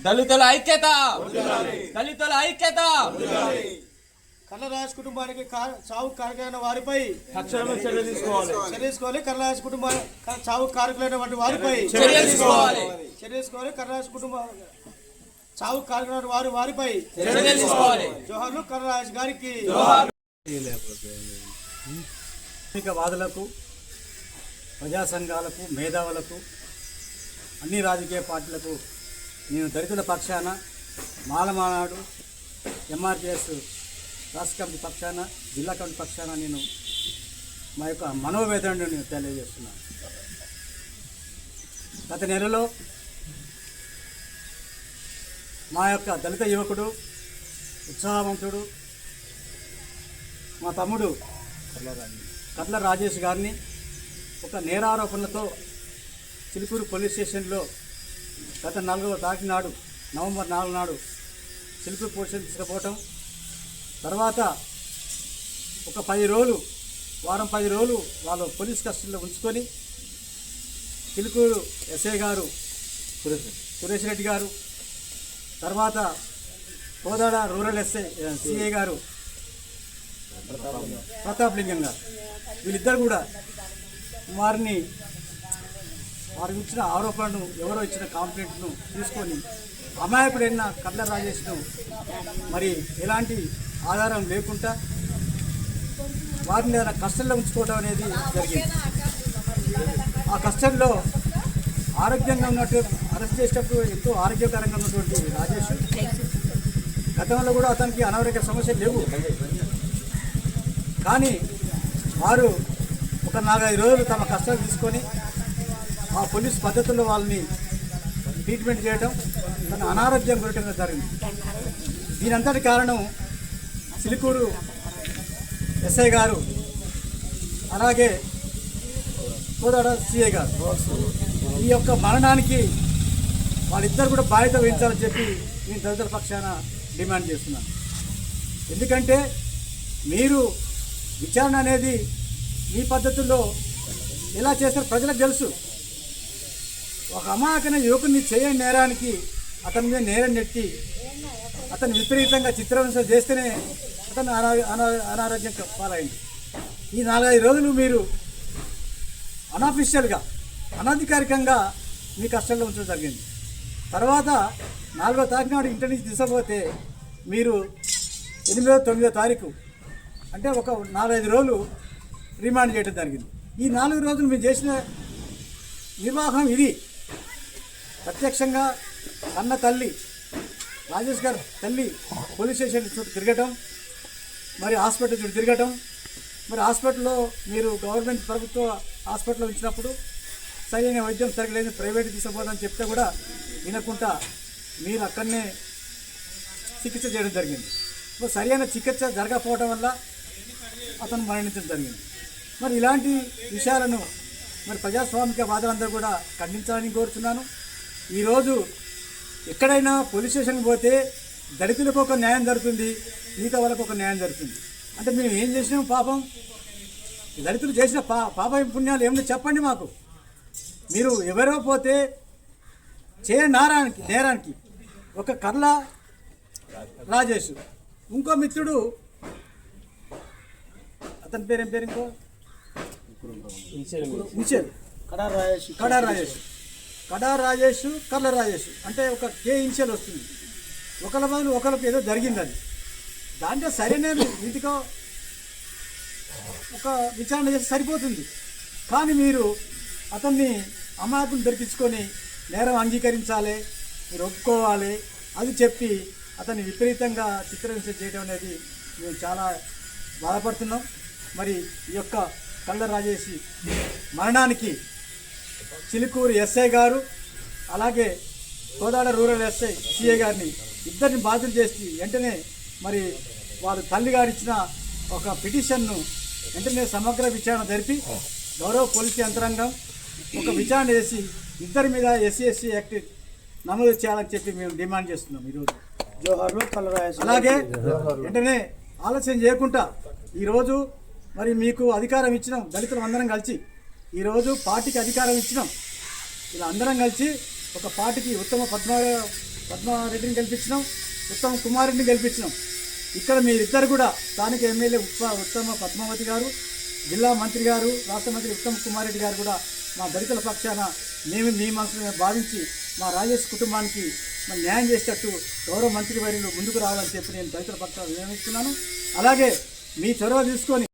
దళితుల ఐక్యత. దళితుల ఐక్యత. కర్లరాజ్ కుటుంబానికి చావు కారకులైన వారిపై తక్షణమే చర్య తీసుకోవాలి. చర్య తీసుకోవాలి. కర్లరాజ్ కుటుంబ క- చావు కారకులైనటువంటి వారిపై చర్య తీసుకోవాలి. చర్య తీసుకోవాలి. కర్లరాజ్ కుటుంబ చావు కారకులైన వారి వారిపై చర్య తీసుకోవాలి. జోహార్లు కర్లరాజ్ గారికి వాదులకు ప్రజా సంఘాలకు మేధావులకు అన్ని రాజకీయ పార్టీలకు నేను దళితుల పక్షాన మాలమానాడు ఎంఆర్పిఎస్ రాష్ట్ర కమిటీ పక్షాన జిల్లా కమిటీ పక్షాన నేను మా యొక్క మనోవేదనను నేను తెలియజేస్తున్నాను గత నెలలో మా యొక్క దళిత యువకుడు ఉత్సాహవంతుడు మా తమ్ముడు కట్ల రాజేష్ గారిని ఒక నేరారోపణలతో చిలుకూరు పోలీస్ స్టేషన్లో గత నాలుగవ తారీఖు నాడు నవంబర్ నాలుగు నాడు చిలుకూరు పోలీస్ స్టేషన్ తీసుకుపోవటం. తర్వాత ఒక పది రోజులు వారం పది రోజులు వాళ్ళు పోలీస్ కస్టడీలో ఉంచుకొని చిలుకూరు ఎస్ఐ గారు సురేష్ రెడ్డి. గారు తర్వాత కోదాడ రూరల్ ఎస్ఐ సిఐ గారు ప్రతాప్ లింగం గారు. వీళ్ళిద్దరు కూడా వారిని వారికి ఇచ్చిన ఆరోపణను ఎవరో ఇచ్చిన కాంప్లైంట్ను తీసుకొని అమాయకుడైన కట్ల రాజేష్ను మరి ఎలాంటి ఆధారం లేకుండా వారిని ఏదైనా కష్టంలో ఉంచుకోవడం అనేది జరిగింది. ఆ కష్టంలో ఆరోగ్యంగా ఉన్నట్టు అరెస్ట్ చేసేటప్పుడు ఎంతో ఆరోగ్యకరంగా ఉన్నటువంటి రాజేష్ గతంలో కూడా అతనికి అనారోగ్య సమస్యలు లేవు. కానీ వారు ఒక నాలుగైదు రోజులు తమ కష్టాలు తీసుకొని ఆ పోలీస్ పద్ధతుల్లో వాళ్ళని ట్రీట్మెంట్ చేయడం తన అనారోగ్యం గురటం జరిగింది. దీనంతటి కారణం సిలికూరు ఎస్ఐ గారు అలాగే కోదాడ సిఐ గారు. ఈ యొక్క మరణానికి వాళ్ళిద్దరు కూడా బాధ్యత వహించాలని చెప్పి నేను తదితర పక్షాన డిమాండ్ చేస్తున్నాను. ఎందుకంటే మీరు విచారణ అనేది మీ పద్ధతుల్లో ఎలా చేస్తారు ప్రజలకు తెలుసు. ఒక అమాయకన యువకుని చేయని నేరానికి అతని మీద నేరం నెట్టి అతను విపరీతంగా చిత్రహింస చేస్తేనే అతను అనా- అనారోగ్యం పాలైంది. ఈ నాలుగైదు రోజులు మీరు అనఫిషియల్గా అనధికారికంగా మీ కష్టంలో ఉంచడం జరిగింది. తర్వాత నాలుగో తారీఖు నాడు ఇంటి నుంచి తీసుకుపోతే మీరు ఎనిమిదో తొమ్మిదో తారీఖు అంటే ఒక నాలుగైదు రోజులు రిమాండ్ చేయడం జరిగింది. ఈ నాలుగు రోజులు మేము చేసిన నిర్వాహం ఇది. ప్రత్యక్షంగా అన్న తల్లి రాజేష్ గారు తల్లి పోలీస్ స్టేషన్ చుట్టూ తిరగటం మరి హాస్పిటల్ చుట్టూ తిరగటం. మరి హాస్పిటల్లో మీరు గవర్నమెంట్ ప్రభుత్వ హాస్పిటల్లో ఉంచినప్పుడు సరైన వైద్యం సరిగలేదు ప్రైవేట్ తీసుకుపోదని చెప్తే కూడా వినకుండా మీరు అక్కడనే చికిత్స చేయడం జరిగింది. మరి సరైన చికిత్స జరగకపోవడం వల్ల అతను మరణించడం జరిగింది. మరి ఇలాంటి విషయాలను మరి ప్రజాస్వామిక వాదులందరూ కూడా ఖండించాలని కోరుతున్నాను ఈరోజు ఎక్కడైనా పోలీస్ స్టేషన్కి పోతే దళితులకు ఒక న్యాయం జరుగుతుంది మిగతా వాళ్ళకు ఒక న్యాయం జరుగుతుంది. అంటే మేము ఏం చేసినాం పాపం? దళితులు చేసిన పా పాప పుణ్యాలు ఏమన్నా చెప్పండి మాకు. మీరు ఎవరో పోతే చే నారానికి నేరానికి ఒక కర్ల రాజేష్ ఇంకో మిత్రుడు అతని పేరు ఏం పేరు ఇంకో? కడా రాయేష్ కడా రాజేష్. కడా రాజేష్ కర్ల రాజేష్. అంటే ఒక కే ఇన్షియల్ వస్తుంది. ఒకళ్ళ బదులు ఒకరికి ఏదో జరిగింది అది దాంట్లో సరైన ఇంటికో ఒక విచారణ చేసి సరిపోతుంది. కానీ మీరు అతన్ని అమాయకుని దొరికించుకొని నేరం అంగీకరించాలి మీరు ఒప్పుకోవాలి అది చెప్పి అతన్ని విపరీతంగా చిత్రహింస చేయడం అనేది మేము చాలా బాధపడుతున్నాం. మరి ఈ యొక్క కళ్ళ రాజేసి మరణానికి చిలుకూరు ఎస్ఐ గారు అలాగే కోదాడ రూరల్ ఎస్ఐ సిఐ గారిని ఇద్దరిని బాధ్యులు చేసి వెంటనే మరి వారు తల్లి గారు ఇచ్చిన ఒక పిటిషన్ను వెంటనే సమగ్ర విచారణ జరిపి గౌరవ పోలీసు యంత్రాంగం ఒక విచారణ చేసి ఇద్దరి మీద ఎస్సీ ఎస్సీ యాక్ట్ నమోదు చేయాలని చెప్పి మేము డిమాండ్ చేస్తున్నాం ఈరోజు. అలాగే వెంటనే ఆలస్యం చేయకుండా ఈరోజు మరి మీకు అధికారం ఇచ్చినాం దళితులు అందరం కలిసి ఈరోజు పార్టీకి అధికారం ఇచ్చినాం. ఇలా అందరం కలిసి ఒక పార్టీకి ఉత్తమ పద్మ పద్మారెడ్డిని గెలిపించినాం ఉత్తమ కుమారెడ్డిని గెలిపించినాం. ఇక్కడ మీరిద్దరు కూడా స్థానిక ఎమ్మెల్యే ఉప్ప ఉత్తమ పద్మావతి గారు జిల్లా మంత్రి గారు రాష్ట్ర మంత్రి ఉత్తమ్ కుమార్ రెడ్డి గారు కూడా మా దళితుల పక్షాన మేము మీ మనసులో భావించి మా రాజేష్ కుటుంబానికి మరి న్యాయం చేసేటట్టు గౌరవ మంత్రి వర్యులు ముందుకు రావాలని చెప్పి నేను దళితుల పక్షాన వినియోగిస్తున్నాను అలాగే మీ చొరవ తీసుకొని